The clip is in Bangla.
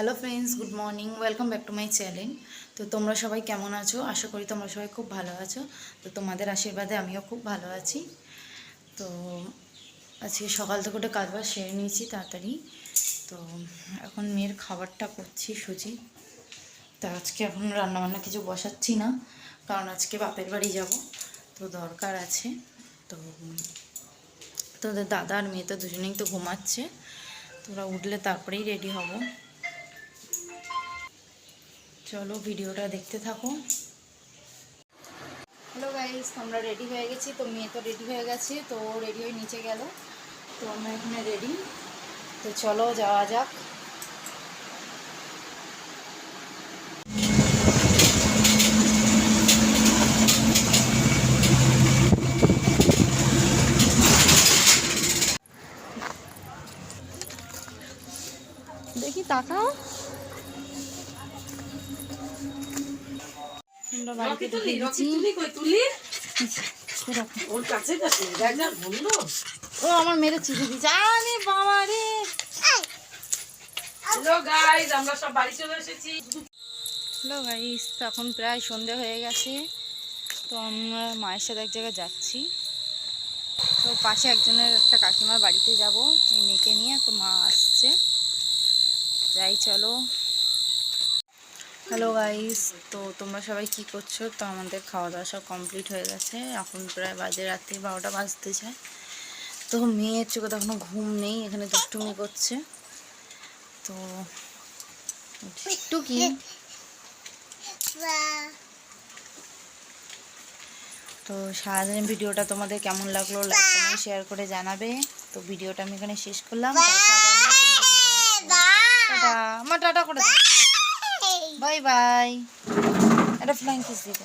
Hello friends good morning welcome back to my channel তো তোমরা সবাই কেমন আছো? আশা করি তোমরা সবাই খুব ভালো আছো। তো তোমাদের আশীর্বাদে আমিও খুব ভালো আছি। তো আজকে সকাল থেকে ওটা কাজবাজ সেরে নিয়েছি তাড়াতাড়ি। তো এখন মেয়ের খাবারটা করছি সুজি। তা আজকে এখন রান্নাবান্না কিছু বসাচ্ছি না, কারণ আজকে বাপের বাড়ি যাব। তো দরকার আছে। তো তোদের দাদা আর মেয়ে তো দুজনেই তো ঘুমাচ্ছে। তোরা উঠলে তারপরেই রেডি হব। চলো ভিডিওটা দেখতে থাকো। হ্যালো গাইস আমরা রেডি হয়ে গেছি। তো মেয়ে তো রেডি হয়ে গেছে, তো রেডি হয়ে নিচে গেল। তো আমরা এখানে রেডি তো চলো যাওয়া যাক। দেখি তাকাও। আমরা বাড়িতে। ও আমার আরে বাবা রে। আমরা সব বাড়ি চলে এসেছি। হ্যালো গাইস এখন প্রায় সন্ধে হয়ে গেছে। তো আমরা মায়ের সাথে এক জায়গায় যাচ্ছি। তো পাশে একজনের একটা কাকিমার বাড়িতে যাব এই মেয়েকে নিয়ে। তো মা আসছে। যাই চলো। হ্যালো গাইস তো তোমরা সবাই কি করছ? তো আমাদের খাওয়া দাওয়া সব কমপ্লিট হয়ে গেছে। এখন প্রায় বাজে রাত্রি বারোটা বাজতে যায়। তো মেয়ের চোখে তখনও ঘুম নেই এখানে দুষ্টুমি করছে। তো একটু কি তো সারাদিন ভিডিওটা তোমাদের কেমন লাগল লাইক কমেন্ট শেয়ার করে জানাবে। তো ভিডিওটা আমি এখানে শেষ করলাম। টাটা করে দাও। বাই বাই একটা ফ্লাইং কিস দিতে